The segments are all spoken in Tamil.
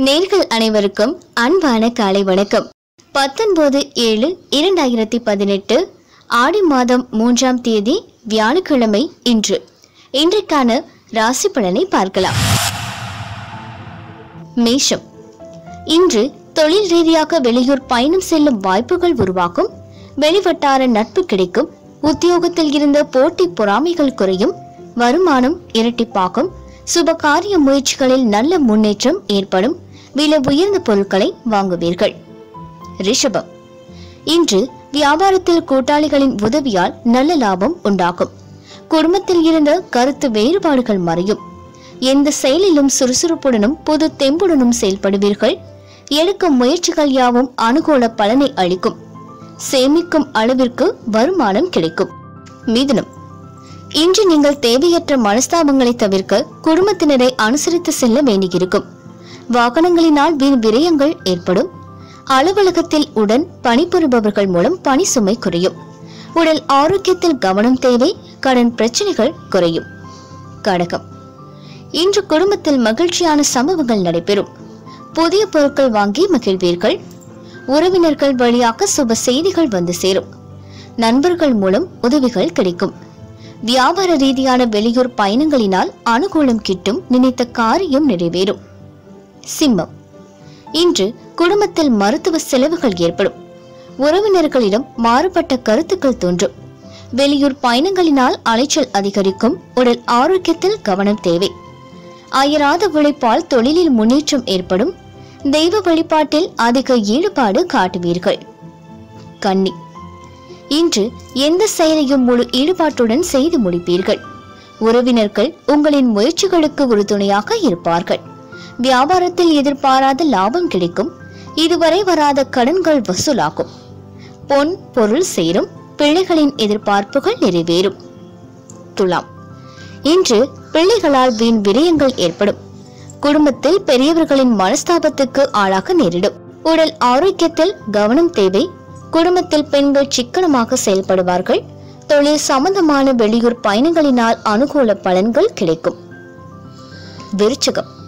நேர்கள் அனைவருக்கும் அன்பான காலை வணக்கம். பத்தொன்பது ஏழு இரண்டாயிரத்தி பதினெட்டு ஆடி மாதம் மூன்றாம் தேதி வியாழக்கிழமை இன்று. இன்றைக்கான ராசி பலனை பார்க்கலாம். மேஷம். இன்று தொழில் ரீதியாக வெளியூர் பயணம் செல்லும் வாய்ப்புகள் உருவாகும். வெளிவட்டார நட்பு கிடைக்கும். உத்தியோகத்தில் இருந்த போட்டி பொறாமைகள் குறையும். வருமானம் இரட்டிப்பாகும். சுபகாரிய முயற்சிகளில் நல்ல முன்னேற்றம் ஏற்படும். விலை உயர்ந்த பொருட்களை வாங்குவீர்கள். ரிஷபம். இன்று வியாபாரத்தில் கூட்டாளிகளின் உதவியால் நல்ல லாபம் உண்டாகும். குடும்பத்தில் இருந்த கருத்து வேறுபாடுகள் மறையும். எந்த செயலிலும் சுறுசுறுப்புடனும் புது தெம்புடனும் செயல்படுவீர்கள். எடுக்கும் முயற்சிகள் யாவும் அனுகூல பலனை அளிக்கும். சேமிக்கும் அளவிற்கு வருமானம் கிடைக்கும். மிதுனம். இன்று நீங்கள் தேவையற்ற மனஸ்தாபங்களை தவிர்க்க குடும்பத்தினரை அனுசரித்து செல்ல வேண்டியிருக்கும். வாகனங்களினால் வீண் விரயங்கள் ஏற்படும். அலுவலகத்தில் உடன் பணிபுரிபவர்கள் மூலம் பணி சுமை குறையும். உடல் ஆரோக்கியத்தில் கவனம் தேவை கடன் பிரச்சனைகள் குறையும். கடகம். இன்று குடும்பத்தில் மகிழ்ச்சியான சம்பவங்கள் நடைபெறும். புதிய பொருட்கள் வாங்கி மகிழ்வீர்கள். உறவினர்கள் வழியாக சுப செய்திகள் வந்து சேரும். நண்பர்கள் மூலம் உதவிகள் கிடைக்கும். வியாபார ரீதியான வெளியூர் பயணங்களினால் அனுகூலம் கிட்டும் நினைத்த காரியம் நிறைவேறும். சிம்மம். இன்று குடும்பத்தில் மருத்துவ செலவுகள் ஏற்படும். உறவினர்களிடம் மாறுபட்ட கருத்துக்கள் தோன்றும். வெளியூர் பயணங்களினால் அலைச்சல் அதிகரிக்கும். உடல் ஆரோக்கியத்தில் கவனம் தேவை. அயராத உழைப்பால் தொழிலில் முன்னேற்றம் ஏற்படும். தெய்வ வழிபாட்டில் அதிக ஈடுபாடு காட்டுவீர்கள். கன்னி. இன்று எந்த செயலையும் முழு ஈடுபாட்டுடன் செய்து முடிப்பீர்கள். உறவினர்கள் உங்களின் முயற்சிகளுக்கு உறுதுணையாக இருப்பார்கள். வியாபாரத்தில் எதிர்பாராத லாபம் கிடைக்கும். இதுவரை வராத கடன்கள் வசூலாகும். பொன் பொருள் சேரும். பிள்ளைகளின் எதிர்பார்ப்புகள் நிறைவேறும். துலாம். இன்று பிள்ளைகளால் வீண் விரயங்கள் ஏற்படும். குடும்பத்தில் பெரியவர்களின் மனஸ்தாபத்துக்கு ஆளாக நேரிடும். உடல் ஆரோக்கியத்தில் கவனம் தேவை. குடும்பத்தில் பெண்கள் சிக்கனமாக செயல்படுவார்கள். தொழில் சம்பந்தமான வெளியூர் பயணங்களினால் அனுகூல பலன்கள் கிடைக்கும். விருச்சகம்.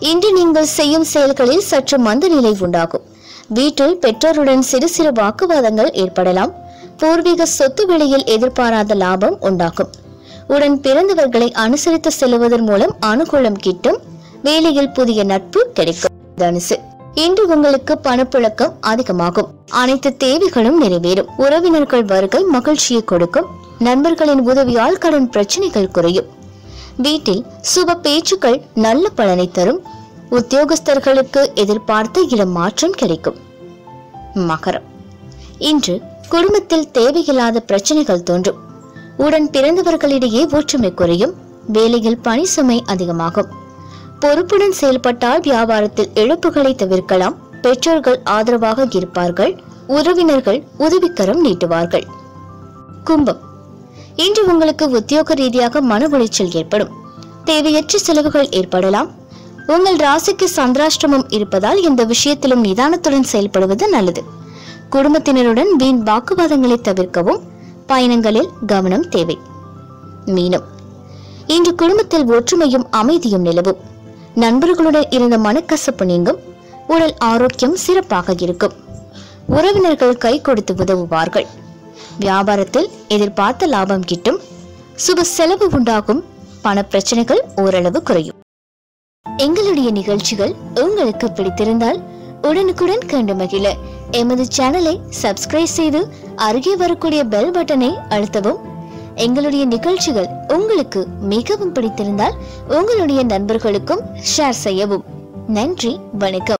இன்று நீங்கள் செய்யும் செயல்களில் சற்று மந்த நிலை உண்டாகும். வீட்டில் பெற்றோருடன் சிறு சிறு வாக்குவாதங்கள் ஏற்படலாம். பூர்வீக சொத்து விலையில் எதிர்பாராத லாபம் உண்டாகும். உடன் பிறந்தவர்களை அனுசரித்து செல்வதன் மூலம் அனுகூலம் கிட்டும். வேலையில் புதிய நட்பு கிடைக்கும். தனுசு. இன்று உங்களுக்கு பணப்புழக்கம் அதிகமாகும். அனைத்து தேவைகளும் நிறைவேறும். உறவினர்கள் வருகை மகிழ்ச்சியை கொடுக்கும். நண்பர்களின் உதவியால் கடன் பிரச்சனைகள் குறையும். வீட்டில் சுப பேச்சுக்கள் நல்ல பலனை தரும். உத்தியோகஸ்தர்களுக்கு எதிர்பார்த்த இடம் மாற்றம் கிடைக்கும். மகரம். இன்று குடும்பத்தில் தேவையில்லாத பிரச்சனைகள் தோன்றும். உடன் பிறந்தவர்களிடையே ஒற்றுமை குறையும். வேலையில் பணி சுமை அதிகமாகும். பொறுப்புடன் செயல்பட்டால் வியாபாரத்தில் இழப்புகளை தவிர்க்கலாம். பெற்றோர்கள் ஆதரவாக இருப்பார்கள். உறவினர்கள் உதவிக்கரம் நீட்டுவார்கள். கும்பம். இன்று உங்களுக்கு உத்தியோக ரீதியாக மன உளைச்சல் ஏற்படும். தேவையற்ற செலவுகள் ஏற்படலாம். உங்கள் ராசிக்கு சந்திராஷ்டிரமம் இருப்பதால் இந்த விஷயத்திலும் நிதானத்துடன் செயல்படுவது நல்லது. குடும்பத்தினருடன் வீண் வாக்குவாதங்களை தவிர்க்கவும் பயணங்களில் கவனம் தேவை. மீனம். இன்று குடும்பத்தில் ஒற்றுமையும் அமைதியும் நிலவும். நண்பர்களுடன் இருந்த மனக்கசப்பு நீங்கும். உடல் ஆரோக்கியம் சிறப்பாக இருக்கும். உறவினர்கள் கை கொடுத்து உதவுவார்கள். வியாபாரத்தில் எதிர்பார்த்த லாபம் கிட்டும் சுப செலவு உண்டாகும் பண பிரச்சனைகள் ஓரளவு குறையும். எங்களுடைய நிகழ்ச்சிகள் உங்களுக்கு பிடித்திருந்தால் உடனுக்குடன் கண்டு மகிழ. எமது சேனலை சப்ஸ்கிரைப் செய்து அருகே வரக்கூடிய பெல் பட்டனை அழுத்தவும். எங்களுடைய நிகழ்ச்சிகள் உங்களுக்கு மிகவும் பிடித்திருந்தால் உங்களுடைய நண்பர்களுக்கும் ஷேர் செய்யவும். நன்றி வணக்கம்.